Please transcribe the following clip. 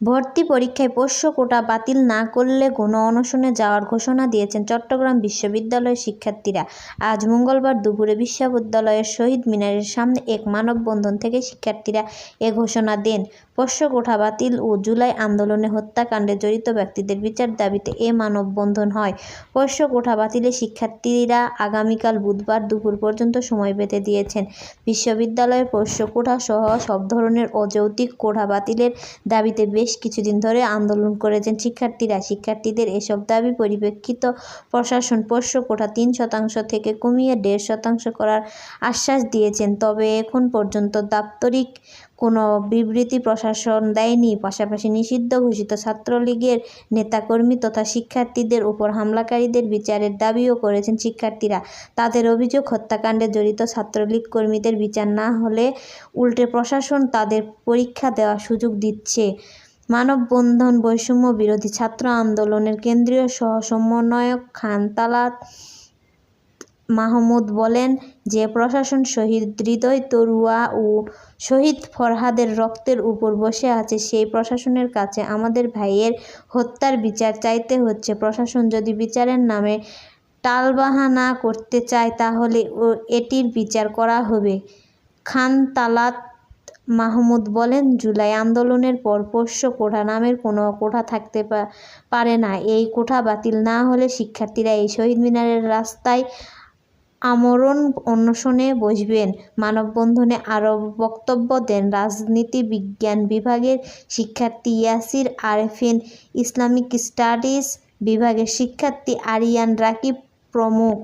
ভর্তি পরীক্ষায় পোষ্য কোটা বাতিল না করলে গণ অনশনে যাওয়ার ঘোষণা দিয়েছেন চট্টগ্রাম বিশ্ববিদ্যালয়ের শিক্ষার্থীরা। আজ মঙ্গলবার দুপুরে বিশ্ববিদ্যালয়ের শহীদ মিনারের সামনে এক মানববন্ধন থেকে শিক্ষার্থীরা এ ঘোষণা দেন। পোষ্য কোটা বাতিল ও জুলাই আন্দোলনে হত্যাকাণ্ডে জড়িত ব্যক্তিদের বিচার দাবিতে এ মানববন্ধন হয়। পোষ্য কোটা বাতিলে শিক্ষার্থীরা আগামীকাল বুধবার দুপুর পর্যন্ত সময় পেতে দিয়েছেন। বিশ্ববিদ্যালয়ের পোষ্য কোটা সহ সব ধরনের অযৌক্তিক কোটা বাতিলের দাবিতে বেশ কিছুদিন ধরে আন্দোলন করেছেন শিক্ষার্থীরা। শিক্ষার্থীদের এসব দাবি পরিপ্রেক্ষিত প্রশাসন পোষ্য কোটা তিন শতাংশ থেকে কমিয়ে দেড় শতাংশ করার আশ্বাস দিয়েছেন। তবে এখন পর্যন্ত দাপ্তরিক কোনো বিবৃতি প্রশাসন দেয়নি। পাশাপাশি নিষিদ্ধ ঘোষিত ছাত্রলীগের নেতাকর্মী তথা শিক্ষার্থীদের উপর হামলাকারীদের বিচারের দাবিও করেছেন শিক্ষার্থীরা। তাদের অভিযোগ, হত্যাকাণ্ডে জড়িত ছাত্রলীগ কর্মীদের বিচার না হলে উল্টে প্রশাসন তাদের পরীক্ষা দেওয়ার সুযোগ দিচ্ছে। মানববন্ধন বৈষম্য বিরোধী ছাত্র আন্দোলনের কেন্দ্রীয় সহ সমন্বয়ক খান তালাত মাহমুদ বলেন যে প্রশাসন শহীদ হৃদয় তরুয়া ও শহীদ ফরহাদের রক্তের উপর বসে আছে, সেই প্রশাসনের কাছে আমাদের ভাইয়ের হত্যার বিচার চাইতে হচ্ছে। প্রশাসন যদি বিচারের নামে টালবাহানা করতে চায়, তাহলে এটির বিচার করা হবে। খান তালাত মাহমুদ বলেন, জুলাই আন্দোলনের পর পোষ্য কোঠা নামের কোনো কোঠা থাকতে পারে না। এই কোঠা বাতিল না হলে শিক্ষার্থীরা এই শহীদ মিনারের রাস্তায় আমরণ অনশনে বসবেন। মানববন্ধনে আরও বক্তব্য দেন রাজনীতি বিজ্ঞান বিভাগের শিক্ষার্থী ইয়াসির আরেফিন। ইসলামিক স্টাডিজ বিভাগের শিক্ষার্থী আরিয়ান রাকিব প্রমুখ।